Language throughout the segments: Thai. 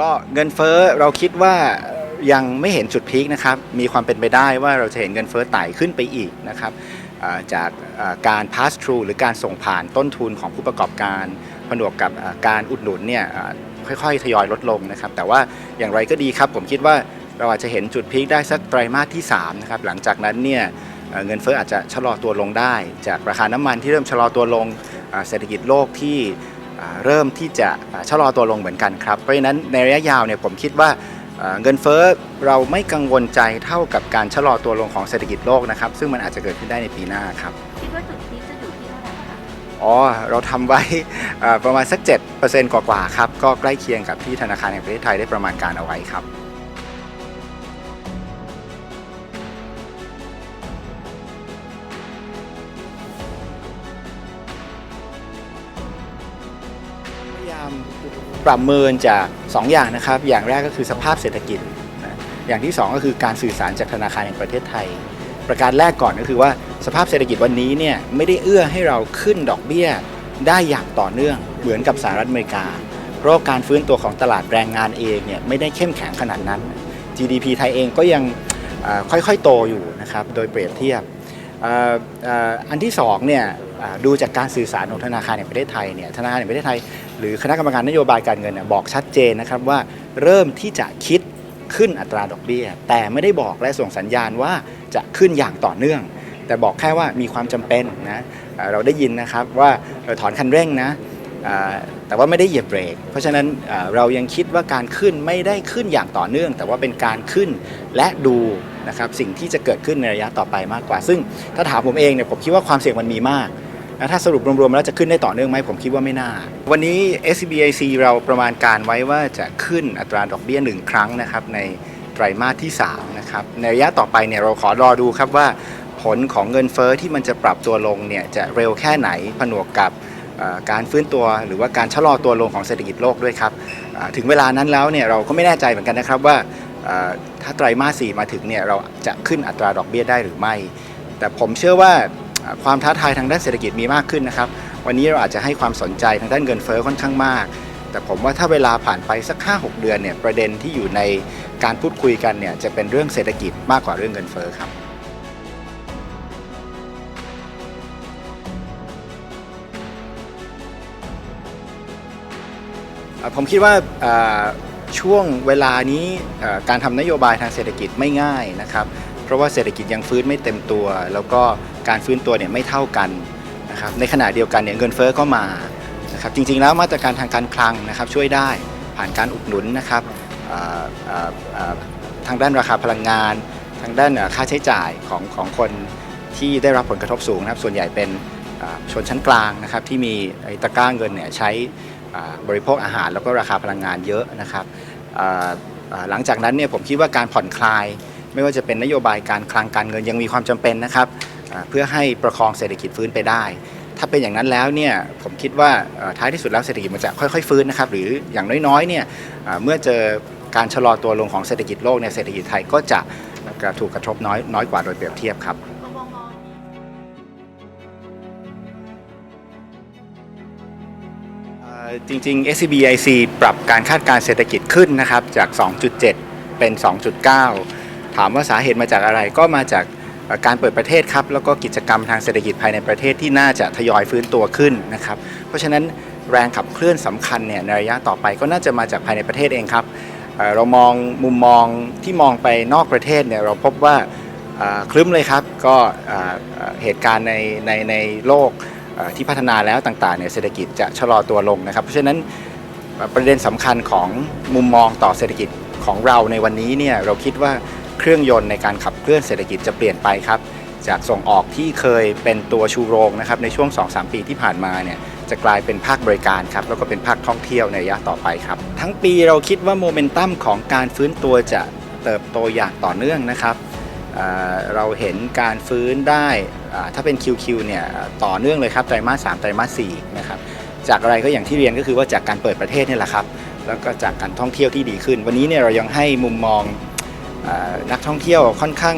ก็เงินเฟ้อเราคิดว่ายังไม่เห็นจุดพีคนะครับ มีความเป็นไปได้ว่าเราจะเห็นเงินเฟ้อไต่ขึ้นไปอีกนะครับจากการ pass through หรือการส่งผ่านต้นทุนของผู้ประกอบการผนวกกับการอุดหนุนเนี่ยค่อยๆ ทยอยลดลงนะครับ แต่ว่าอย่างไรก็ดีครับ ผมคิดว่าเราอาจจะเห็นจุดพีคได้สักไตรมาสที่3นะครับหลังจากนั้นเนี่ยเงินเฟ้ออาจจะชะลอตัวลงได้ จากราคาน้ำมันที่เริ่มชะลอตัวลงเศรษฐกิจโลกที่ เริ่มที่จะอ่าชะลอตัวลงเหมือนกันครับ เพราะฉะนั้นในระยะยาวเนี่ยผมคิดว่าอ่าเงินเฟ้อเราไม่กังวลใจเท่ากับการชะลอตัวลงของเศรษฐกิจโลกนะครับ ซึ่งมันอาจจะเกิดขึ้นได้ในปีหน้าครับคิดว่าจุดนี้จะอยู่ที่เท่าไหร่คะอ๋อเราทำไว้อ่าประมาณสัก 7%กว่าๆครับ ก็ใกล้เคียงกับที่ธนาคารแห่งประเทศไทยได้ประมาณการเอาไว้ครับามประเมินจาก 2 อย่างนะครับ อย่างแรกก็คือสภาพเศรษฐกิจนะอย่างที่ 2 ก็คือการสื่อสารจากธนาคารแห่งประเทศไทย ประการแรกก่อนก็คือว่าสภาพเศรษฐกิจวันนี้เนี่ยไม่ได้เอื้อให้เราขึ้นดอกเบี้ยได้อย่างต่อเนื่องเหมือนกับสหรัฐอเมริกา เพราะการฟื้นตัวของตลาดแรงงานเองเนี่ยไม่ได้เข้มแข็งขนาดนั้น GDP ไทยเองก็ยังค่อยๆโตอยู่นะครับโดยเปรียบเทียบอันที่สองเนี่ยดูจากการสื่อสารของธนาคารแห่งประเทศไทยเนี่ยธนาคารแห่งประเทศไทย หรือคณะกรรมการนโยบายการเงินบอกชัดเจนนะครับว่าเริ่มที่จะคิดขึ้นอัตราดอกเบี้ย แต่ไม่ได้บอกและส่งสัญญาณว่าจะขึ้นอย่างต่อเนื่อง แต่บอกแค่ว่ามีความจำเป็นนะเราได้ยินนะครับว่าเราถอนคันเร่งนะแต่ว่าไม่ได้เหยียบเบรก เพราะฉะนั้นเรายังคิดว่าการขึ้นไม่ได้ขึ้นอย่างต่อเนื่อง แต่ว่าเป็นการขึ้นและดูนะครับสิ่งที่จะเกิดขึ้นในระยะต่อไปมากกว่า ซึ่งถ้าถามผมเองเนี่ยผมคิดว่าความเสี่ยงมันมีมาก ถ้าสรุปรวมๆแล้วจะขึ้นได้ต่อเนื่องไหมผมคิดว่าไม่น่า วันนี้ SBIC เราประมาณการไว้ว่าจะขึ้นอัตราดอกเบี้ยหนึ่งครั้งนะครับในไตรมาสที่3นะครับในระยะต่อไปเนี่ยเราขอรอดูครับว่าผลของเงินเฟอ้อที่มันจะปรับตัวลงเนี่ยจะเร็วแค่ไหนผนวกกับการฟื้นตัวหรือว่าการชะลอตัวลงของเศรษฐกิจโลกด้วยครับถึงเวลานั้นแล้วเนี่ยเราก็ไม่แน่ใจเหมือนกันนะครับว่าถ้าไตรมาสสี่มาถึงเนี่ยเราจะขึ้นอัตราดอกเบี้ยได้หรือไม่ แต่ผมเชื่อว่า ความท้าทายทางด้านเศรษฐกิจมีมากขึ้นนะครับ วันนี้เราอาจจะให้ความสนใจทางด้านเงินเฟอ้อค่อนข้างมาก แต่ผมว่าถ้าเวลาผ่านไปสัก 5-6 เดือนเนี่ยประเด็นที่อยู่ในการพูดคุยกันเนี่ยจะเป็นเรื่องเศรษฐกิจมากกว่าเรื่องเงินเฟอ้อครับผมคิดว่าช่วงเวลานี้การทำนโยบายทางเศรษฐกิจไม่ง่ายนะครับ เพราะว่าเศรษฐกิจยังฟื้นไม่เต็มตัว แล้วก็ การฟื้นตัวเนี่ยไม่เท่ากันนะครับในขณะเดียวกันเนี่ยเงินเฟ้อก็มานะครับจริงๆแล้วมาตรการทางการคลังนะครับช่วยได้ผ่านการอุดหนุนนะครับทางด้านราคาพลังงาน ทางด้านค่าใช้จ่ายของของคนที่ได้รับผลกระทบสูงนะครับส่วนใหญ่เป็นชนชั้นกลางนะครับที่มีตะกร้าเงินเนี่ยใช้บริโภคอาหารแล้วก็ราคาพลังงานเยอะนะครับหลังจากนั้นเนี่ยผมคิดว่าการผ่อนคลาย ไม่ว่าจะเป็นนโยบายการคลังการเงินยังมีความจำเป็นนะครับ เพื่อให้ประคองเศรษฐกิจฟื้นไปได้ ถ้าเป็นอย่างนั้นแล้วเนี่ยผมคิดว่าท้ายที่สุดแล้วเศรษฐกิจมันจะค่อยๆฟื้นนะครับหรืออย่างน้อยๆเนี่ยเมื่อเจอการชะลอตัวลงของเศรษฐกิจโลกเนี่ยเศรษฐกิจไทยก็จะถูกกระทบน้อยน้อยกว่าโดยเปรียบเทียบครับจริงๆ SCBIC ปรับการคาดการณ์เศรษฐกิจขึ้นนะครับจาก 2.7 เป็น 2.9 ถามว่าสาเหตุมาจากอะไรก็มาจาก การเปิดประเทศครับแล้วก็กิจกรรมทางเศรษฐกิจภายในประเทศที่น่าจะทยอยฟื้นตัวขึ้นนะครับ เพราะฉะนั้นแรงขับเคลื่อนสำคัญเนี่ยในระยะต่อไปก็น่าจะมาจากภายในประเทศเองครับเรามองมุมมองที่มองไปนอกประเทศเนี่ยเราพบว่าคลึ้มเลยครับก็เหตุการณ์ในในในโลกที่พัฒนาแล้วต่างๆเนี่ยเศรษฐกิจจะชะลอตัวลงนะครับ เพราะฉะนั้นประเด็นสำคัญของมุมมองต่อเศรษฐกิจของเราในวันนี้เนี่ยเราคิดว่า เครื่องยนต์ในการขับเคลื่อนเศรษฐกิจจะเปลี่ยนไปครับ จากส่งออกที่เคยเป็นตัวชูโรงนะครับในช่วง 2-3 ปีที่ผ่านมาเนี่ยจะกลายเป็นภาคบริการครับแล้วก็เป็นภาคท่องเที่ยวในระยะต่อไปครับ ทั้งปีเราคิดว่าโมเมนตัมของการฟื้นตัวจะเติบโตอย่างต่อเนื่องนะครับเราเห็นการฟื้นได้ถ้าเป็น QQ เนี่ยต่อเนื่องเลยครับไตรมาส3ไตรมาส4นะครับจากอะไรก็อย่างที่เรียนก็คือว่าจากการเปิดประเทศนี่แหละครับแล้วก็จากการท่องเที่ยวที่ดีขึ้น วันนี้เนี่ยเรายังให้มุมมอง นักท่องเที่ยวค่อนข้าง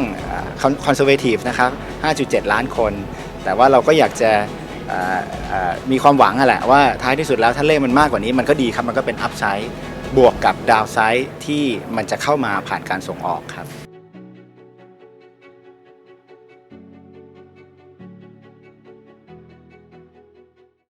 คอนเซอร์เวทีฟนะครับ 5.7 ล้านคน แต่ว่าเราก็อยากจะมีความหวังแหละว่าท้ายที่สุดแล้วถ้าเลขมันมากกว่านี้มันก็ดีครับ มันก็เป็นอัพไซด์บวกกับดาวไซด์ที่มันจะเข้ามาผ่านการส่งออกครับ